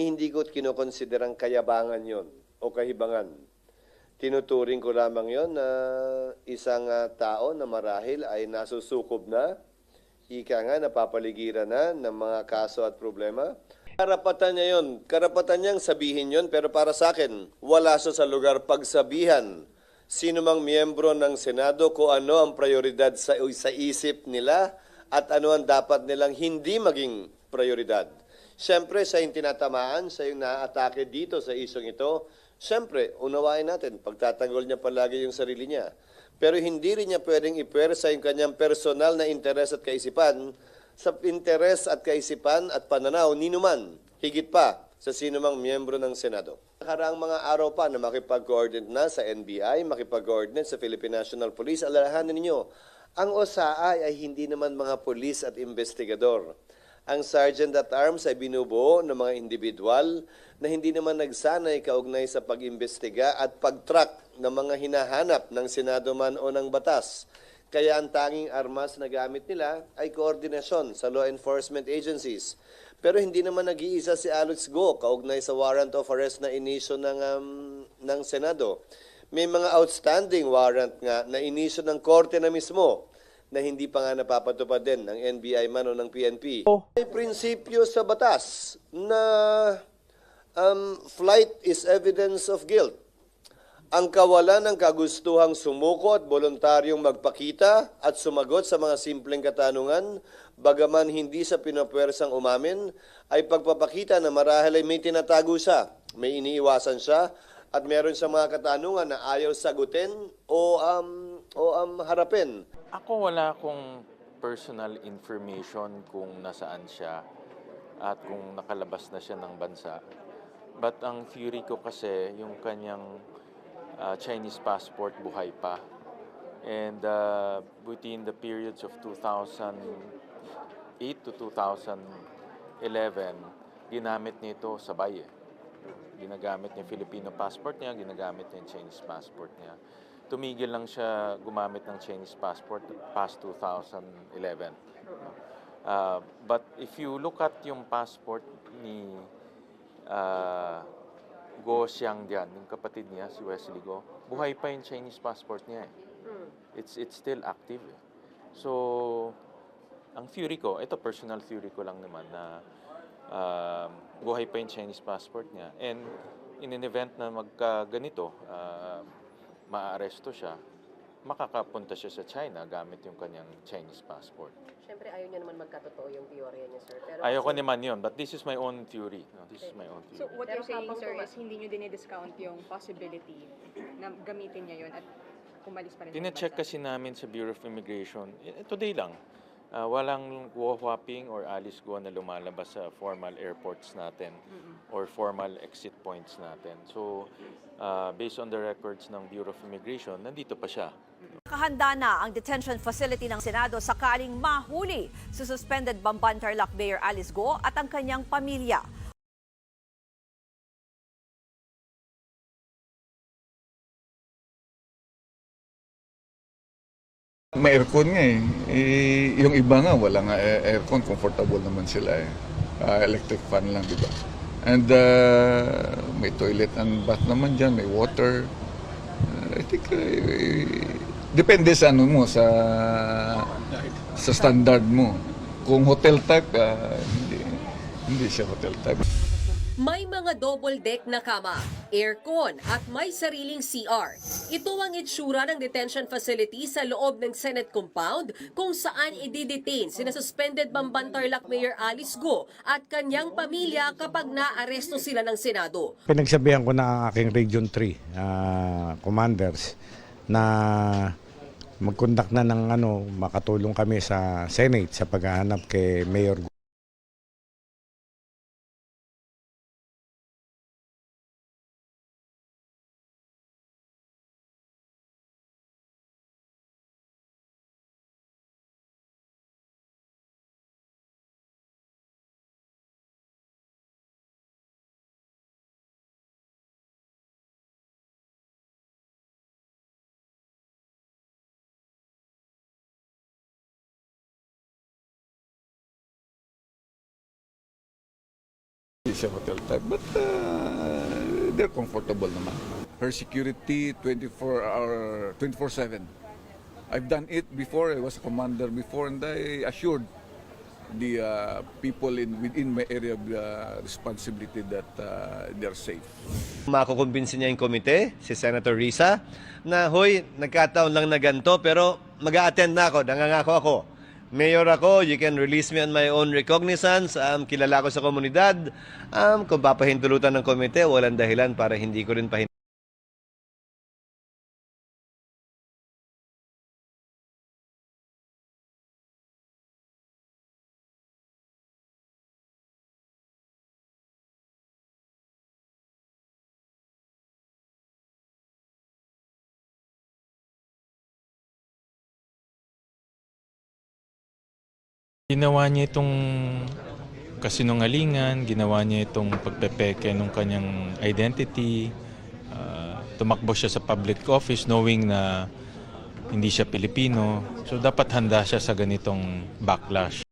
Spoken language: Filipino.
hindi ko kinokonsiderang kayabangan yon o kahibangan. Tinuturing ko lamang yon na isang ah, tao na marahil ay nasusukob na, ika nga napapaligiran na ng mga kaso at problema. Karapatan niya yon. Karapatan niyang sabihin yon pero para sa akin, wala siya sa lugar pagsabihan sino mang miyembro ng Senado kung ano ang prioridad sa, sa isip nila at ano ang dapat nilang hindi maging prioridad. Siyempre, sa yung tinatamaan, sa yung naatake dito sa isyong ito, siyempre, unawain natin, pagtatanggol niya palagi yung sarili niya. Pero hindi rin niya pwedeng ipersa yung kanyang personal na interes at kaisipan sa interes at kaisipan at pananaw ni numan, higit pa sa sino mang miyembro ng Senado. Nakaraang mga araw pa na makipag-coordinate na sa NBI, makipag-coordinate sa Philippine National Police, alalahanin ninyo, ang OSAI ay hindi naman mga polis at investigador. Ang Sergeant at Arms ay binubuo ng mga individual na hindi naman nagsanay kaugnay sa pag-imbestiga at pag-track ng mga hinahanap ng Senado man o ng batas. Kaya ang tanging armas na gamit nila ay koordinasyon sa law enforcement agencies. Pero hindi naman nag-iisa si Alex Go kaugnay sa warrant of arrest na inisyo ng, um, ng Senado. May mga outstanding warrant nga na inisyo ng korte na mismo na hindi pa nga napapatupad din ng NBI man o ng PNP. May prinsipyo sa batas na um, flight is evidence of guilt. Ang kawalan ng kagustuhang sumuko at voluntaryong magpakita at sumagot sa mga simpleng katanungan, bagaman hindi sa pinapwersang umamin, ay pagpapakita na marahil ay may tinatago siya, may iniiwasan siya, at meron sa mga katanungan na ayaw sagutin o, um, o um, harapin. Ako wala akong personal information kung nasaan siya at kung nakalabas na siya ng bansa. But ang theory ko kasi, yung kanyang uh, Chinese passport buhay pa. And uh, within the periods of 2008 to 2011, ginamit nito sabay eh. Ginagamit niya Filipino passport niya, ginagamit niya Chinese passport niya. Tumigil lang siya gumamit ng Chinese passport past 2011. Uh, but if you look at yung passport ni uh, Go Xiangdian, yung kapatid niya, si Wesley Go, buhay pa yung Chinese passport niya eh. It's, it's still active eh. So, ang theory ko, ito personal theory ko lang naman na um, buhay pa yung Chinese passport niya. And in an event na magka ganito, uh, maaresto siya, makakapunta siya sa China gamit yung kanyang Chinese passport. Siyempre, ayaw niya naman magkatotoo yung teorya niya, sir. Pero Ayoko kasi- naman yun, but this is my own theory. No, this is my own So theory. what Pero you're saying, sir, is hindi nyo dinidiscount yung possibility na gamitin niya yun at umalis pa rin bansa? kasi namin sa Bureau of Immigration, eh, today lang, ah, walang Whopping or Alice Go na lumalabas sa formal airports natin or formal exit points natin. So, ah, based on the records ng Bureau of Immigration, nandito pa siya. Kahanda na ang detention facility ng Senado sakaling mahuli si suspended Bamban Tarlac Mayor Alice Go at ang kanyang pamilya. May aircon nga eh. eh. Yung iba nga, wala nga air- aircon. Comfortable naman sila eh. Ah, electric fan lang, di ba? And uh, may toilet and bath naman dyan, may water. Uh, I think, eh, depende sa ano mo, sa sa standard mo. Kung hotel type, ah, hindi, hindi siya hotel type. Double deck na kama, aircon at may sariling CR. Ito ang itsura ng detention facility sa loob ng Senate compound kung saan i-detain sina suspended Bamban Tarlac Mayor Alice Go at kanyang pamilya kapag naaresto sila ng Senado. Pinagsabihan ko na ang aking Region 3 ah, commanders na mag-conduct na ng ano, makatulong kami sa Senate sa paghahanap kay Mayor siya hotel type. But uh, they're comfortable naman. Her security 24 hour 24/7. I've done it before. I was a commander before and I assured the uh, people in within my area of uh, responsibility that uh, they're safe. Makukumbinsin niya yung komite, si Senator Risa, na hoy, nagkataon lang na ganito, pero mag attend na ako, nangangako ako. Mayor ako, you can release me on my own recognizance, um, kilala ko sa komunidad, um, kung papahintulutan ng komite, walang dahilan para hindi ko rin pahin Ginawa niya itong kasinungalingan, ginawa niya itong pagpepeke ng kanyang identity. Ah, tumakbo siya sa public office knowing na hindi siya Pilipino. So dapat handa siya sa ganitong backlash.